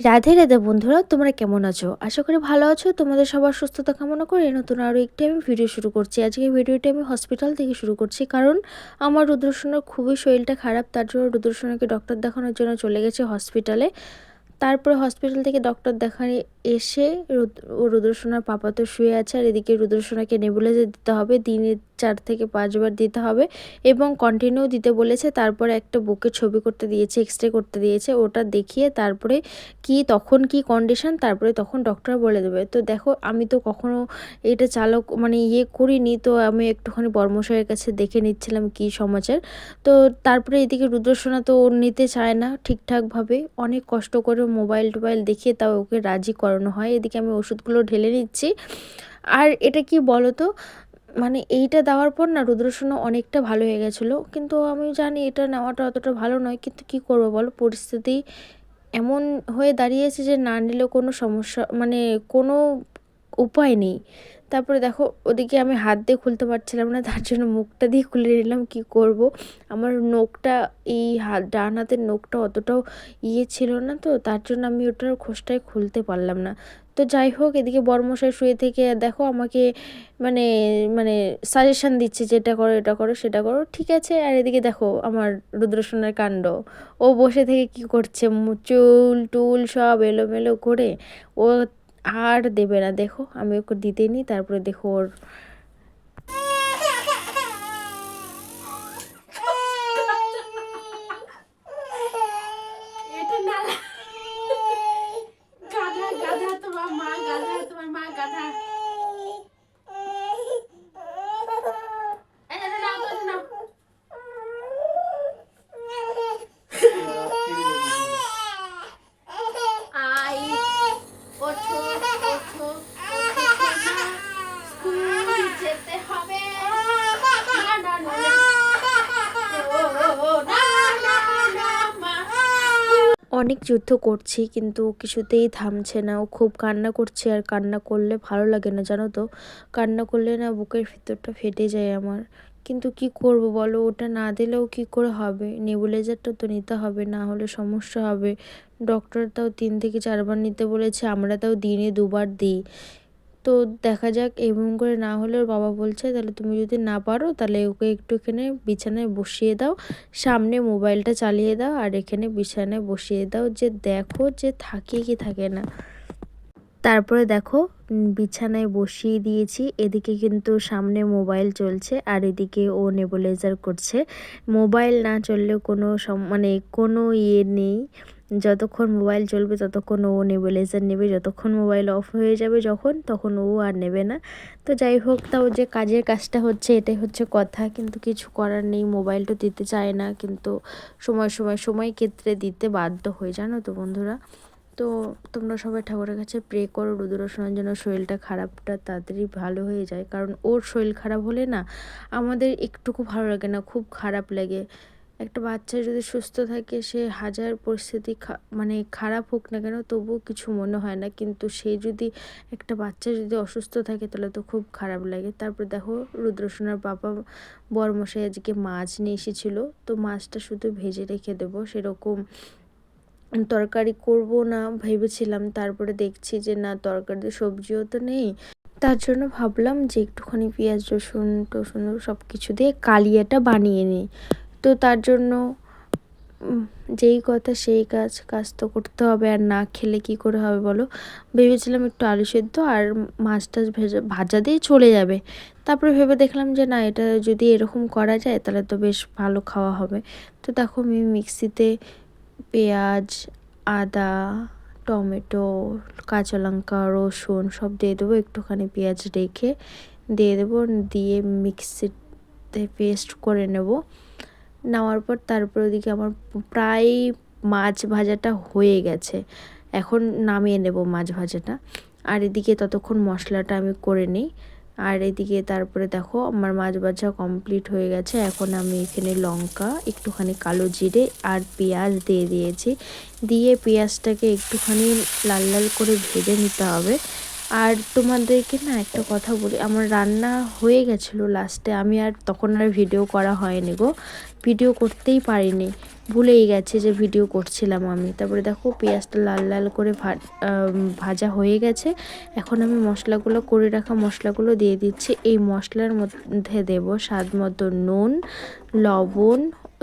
রাধে রাধে বন্ধুরা, তোমরা কেমন আছো? আশা করি ভালো আছো। তোমাদের সবার সুস্থতা কামনা করে নতুন আরও একটি আমি ভিডিও শুরু করছি। আজকে ভিডিওটি আমি হসপিটাল থেকে শুরু করছি কারণ আমার রুদ্রসোনার খুবই শরীরটা খারাপ, তার জন্য রুদ্রসোনাকে ডক্টর দেখানোর জন্য চলে গেছে হসপিটালে তারপরে হসপিটাল থেকে ডক্টর দেখায় এসে রুদ্রসোনার পাপা তো শুয়ে আছে আর এদিকে রুদ্রসোনাকে নেবুলাইজার দিতে হবে। দিনে চার থেকে পাঁচবার দিতে হবে এবং কন্টিনিউ দিতে বলেছে, তারপরে একটা বুকে ছবি করতে দিয়েছে এক্স করতে দিয়েছে, ওটা দেখিয়ে তারপরে কি, তখন কি কন্ডিশন তারপরে তখন ডক্টর বলে দেবে। তো দেখো, আমি তো কখনো এটা চালক মানে ইয়ে করিনি, তো আমি একটুখানি বর্মশাইয়ের কাছে দেখে নিচ্ছিলাম কি সমাচার। তো তারপরে এদিকে রুদ্রসোনা তো ওর নিতে চায় না ঠিকঠাকভাবে, অনেক কষ্ট করে মোবাইল টোবাইল দেখিয়ে তাও ওকে রাজি করানো হয়। এদিকে আমি ওষুধগুলো ঢেলে নিচ্ছি। আর এটা কি বলো তো মানে এইটা দেওয়ার পর না রুদ্রসোনা অনেকটা ভালো হয়ে গেছিল। কিন্তু আমি জানি এটা নেওয়াটা অতটা ভালো নয়, কিন্তু কি করব বলো? পরিস্থিতি এমন হয়ে দাঁড়িয়েছে যে না নিলে কোনো সমস্যা মানে কোনো উপায় নেই। তারপরে দেখো, ওদিকে আমি হাত দিয়ে খুলতে পারছিলাম না, তার জন্য মুখটা দিয়ে খুলে নিলাম, কি করব? আমার নোকটা এই হাত, ডান হাতের নোকটা অতটাও ইয়ে ছিল না তো, তার জন্য আমি ওটার খোসটাই খুলতে পারলাম না। তো যাই হোক, এদিকে বর্মশাই শুয়ে থেকে, দেখো আমাকে মানে মানে সাজেশান দিচ্ছে যে এটা করো এটা করো, সেটা করো, ঠিক আছে। আর এদিকে দেখো আমার রুদ্রসোনার কাণ্ড। ও বসে থেকে কি করছে? চুল, টুল সব এলোমেলো করে ও আর দেবে না। দেখো আমি ওকে দিতে নিই তারপরে দেখো ওর এটা না গাধা গাধা তোমার মা গাধা তোমার মা গাধা এই এটা নাও তো, এটা নাও। আই ওঠো ওঠো ওঠো সোনা। স্কুল যেতে হবে না না না না। ও, ও, ও, না, না, না, মা। অনেক যুদ্ধ করছি, কিন্তু কিছুতেই থামছে না। ও খুব কান্না করছে আর কান্না করলে ভালো লাগে না, জানো তো? কান্না করলে না বুকের ভিতরটা ফেটে যায় আমার। কিন্তু কি করব বলো? ওটা না দিলেও কি করে হবে? নেবুলাইজারটা তো নিতে হবে, না হলে সমস্যা হবে। ডক্টর তাও তিন থেকে চারবার নিতে বলেছে, আমরা তাও দিনে দুবার দিই। তো দেখা যাক এমন করে না হলে ওর বাবা বলছে, তাহলে তুমি যদি না পারো, তাহলে ওকে একটু এখানে বিছানায় বসিয়ে দাও। সামনে মোবাইলটা চালিয়ে দাও আর এখানে বিছানায় বসিয়ে দাও যে দেখো যে থাকে কি থাকে না। তারপরে দেখো বিছানায় বসিয়ে দিয়েছি। এদিকে কিন্তু সামনে মোবাইল চলছে আর এদিকে ও নেবুলাইজার করছে। মোবাইল না চললেও কোনো সম- মানে কোনো ইয়ে নেই। যতক্ষণ মোবাইল চলবে ততক্ষণ ও নেবুলাইজার নেবে, যতক্ষণ মোবাইল অফ হয়ে যাবে যখন, তখন ও আর নেবে না। তো যাই হোক, তাও যে কাজের কাজটা হচ্ছে এটাই হচ্ছে কথা, কিন্তু কিছু করার নেই মোবাইলটা দিতে চায় না, কিন্তু সময় সময় সময় ক্ষেত্রে দিতে বাধ্য হয়ে জানো তো বন্ধুরা। তো তোমরা সবাই ঠাকুরের কাছে প্রে করো রুদ্রসোনার জন্য শরীরটা খারাপটা তাড়াতাড়ি ভালো হয়ে যায়, কারণ ওর শরীর খারাপ হলে না, আমাদের একটুকু ভালো লাগে না, খুব খারাপ লাগে। একটা বাচ্চা যদি সুস্থ থাকে, সে হাজার পরিস্থিতি মানে খারাপ হোক না কেন, তবুও কিছু মনে হয় না। কিন্তু সে যদি একটা বাচ্চা যদি অসুস্থ থাকে, তাহলে তো খুব খারাপ লাগে। তারপর দেখো, রুদ্রসোনার বাবা বরমশাই আজকে মাছ নিয়ে এসেছিল। তো মাছটা শুধু ভেজে রেখে দেবো, সেরকম তরকারি করব না ভেবেছিলাম। তারপরে দেখছি যে, না, তরকারিতে সবজিও তো নেই। তার জন্য ভাবলাম যে, একটুখানি পেঁয়াজ, রসুন, টসুন সব কিছু দিয়ে কালিয়াটা বানিয়ে নিই। তো তার জন্য যেই কথা সেই কাজ কাজ তো করতে হবে আর না খেলে কি করে হবে বলো? ভেবেছিলাম একটু আলু সেদ্ধ আর মাছ টাছ ভেজা, ভাজা দিয়ে চলে যাবে। তারপরে ভেবে দেখলাম যে না, এটা যদি এরকম করা যায় তাহলে তো বেশ ভালো খাওয়া হবে। তো দেখো আমি মিক্সিতে পেঁয়াজ, আদা, টমেটো, কাঁচা লঙ্কা, রসুন সব দিয়ে দেবো, একটুখানি পেঁয়াজ রেখে দিয়ে দেবো, দিয়ে মিক্সিতে পেস্ট করে নেব। নেওয়ার পর তারপর ওদিকে আমার প্রায় মাছ ভাজাটা হয়ে গেছে। এখন নামিয়ে নেব মাছ ভাজাটা। আর এদিকে ততক্ষণ মশলাটা আমি করে নিই। আর এদিকে তারপরে দেখো আমার মাছ ভাজা কমপ্লিট হয়ে গেছে। এখন আমি এখানে লঙ্কা, একটুখানি কালো জিরে আর পেঁয়াজ দিয়ে দিয়েছি। দিয়ে পেঁয়াজটাকে একটুখানি লাল লাল করে ভেজে নিতে হবে। আর তোমাদেরকে না একটা কথা বলি, আমার রান্না হয়ে গেছিল লাস্টে আমি আর তখন আর ভিডিও করা হয়নি গো ভিডিও করতেই পারিনি, ভুলেই গেছে যে ভিডিও করছিলাম আমি, তারপরে দেখো পেঁয়াজটা লাল লাল করে ভাজা হয়ে গেছে, এখন আমি মশলাগুলো, করে রাখা মশলাগুলো দিয়ে দিচ্ছি, এই মশলার মধ্যে দেব স্বাদ মতো নুন, লবণ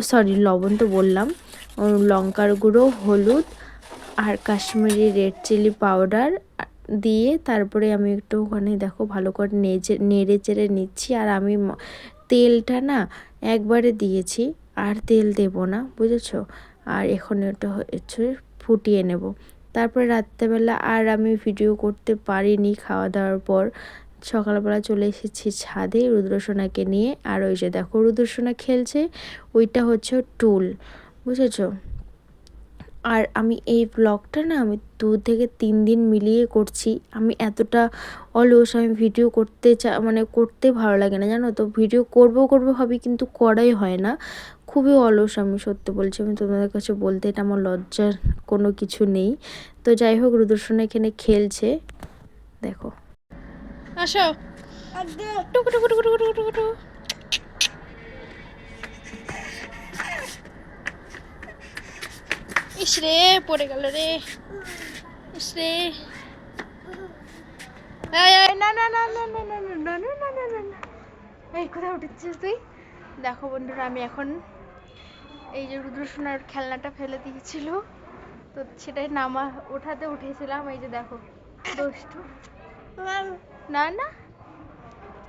সরি লবণ তো বললাম লঙ্কার গুঁড়ো, হলুদ, আর কাশ্মীরি রেড চিলি পাউডার দিয়ে তারপরে আমি একটু ওখানে দেখো ভালো করে নেড়ে চেড়ে নিচ্ছি। আর আমি তেলটা না একবারে দিয়েছি, আর তেল দেব না, বুঝেছ? আর এখন এটা হচ্ছে ফুটিয়ে নেব। তারপরে রাত্রেবেলা আর আমি ভিডিও করতে পারিনি খাওয়া দাওয়ার পর। সকালবেলা চলে এসেছি ছাদে রুদ্রসোনাকে নিয়ে। আর ওই যে দেখো রুদ্রসোনা খেলছে, ওইটা হচ্ছে টুল, বুঝেছ? আর আমি এই ব্লগটা না আমি দু থেকে তিন দিন মিলিয়ে করছি। আমি এতটা অলস আমি ভিডিও করতে চা মানে করতে ভালো লাগে না জানো তো? ভিডিও করব করব ভাবি কিন্তু করাই হয় না। খুবই অলস আমি সত্যি বলছি আমি তোমাদের কাছে বলতে এটা আমার লজ্জার কোনো কিছু নেই। তো যাই হোক রুদর্শন এখানে খেলছে। দেখো। আসো। টুকু টুকু টুকু টুকু টুকু। ইস রে পড়ে গেল রে ইস রে না না না না না না না না না না না না এই কোথায় উঠেছিস তুই দেখো বন্ধুরা আমি এখন এই যে রুদ্রসোনার খেলনাটা ফেলে দিয়েছিল তো সেটাই নামা ওঠাতে উঠেছিলাম এই যে দেখো দুষ্টু না না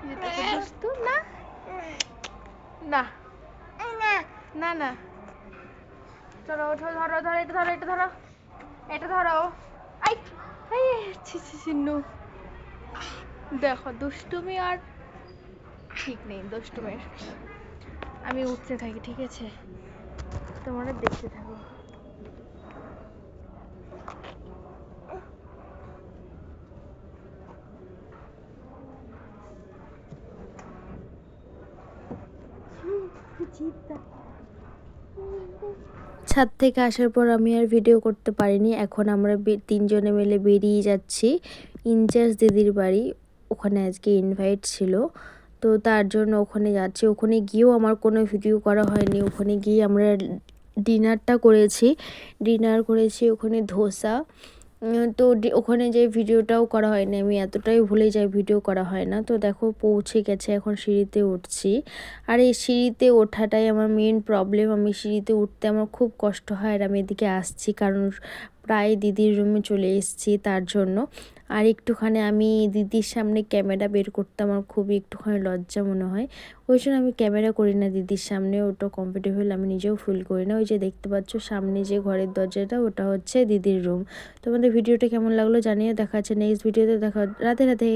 দুষ্টু না না না না চলো ওঠো ধরো ধরো, এটা ধরো এটা ধরো এটা ধরো। দেখো, দুষ্টুমি আর ঠিক নেই দুষ্টুমির আমি উঠতে থাকি, ঠিক আছে? তোমরা দেখতে থাকো। ছাদ থেকে আসার পর আমি আর ভিডিও করতে পারিনি। এখন আমরা তিনজনে মিলে বেরিয়ে যাচ্ছি ইনচার্জ দিদির বাড়ি। ওখানে আজকে ইনভাইট ছিল। তো তার জন্য ওখানে যাচ্ছি। ওখানে গিয়েও আমার কোনো ভিডিও করা হয়নি। ওখানে গিয়ে আমরা ডিনারটা করেছি। ডিনার করেছি ওখানে ধোসা। তো ওখানে যে ভিডিওটাও করা হয়নি, আমি এতটাই ভুলে যাই ভিডিও করা হয় না। তো দেখো, পৌঁছে গেছে, এখন সিঁড়িতে উঠছি। আর এই সিঁড়িতে ওঠাটাই আমার মেন প্রবলেম আমি সিঁড়িতে উঠতে আমার খুব কষ্ট হয় আর আমি এদিকে আসছি, কারণ প্রায় দিদির রুমে চলে এসেছি তার জন্য। আর একটুখানি আমি দিদির সামনে ক্যামেরা বের করতে আমার খুবই একটুখানি লজ্জা মনে হয়। ওই জন্য আমি ক্যামেরা করি না দিদির সামনে, ওটা কমফোর্টেবল আমি নিজেও ফিল করি না। ওই যে দেখতে পাচ্ছ সামনে যে ঘরের দরজাটা, ওটা হচ্ছে দিদির রুম তোমাদের ভিডিওটা কেমন লাগল জানিয়ে দেখা যাচ্ছে নেক্সট ভিডিওতে দেখা রাতে রাধে।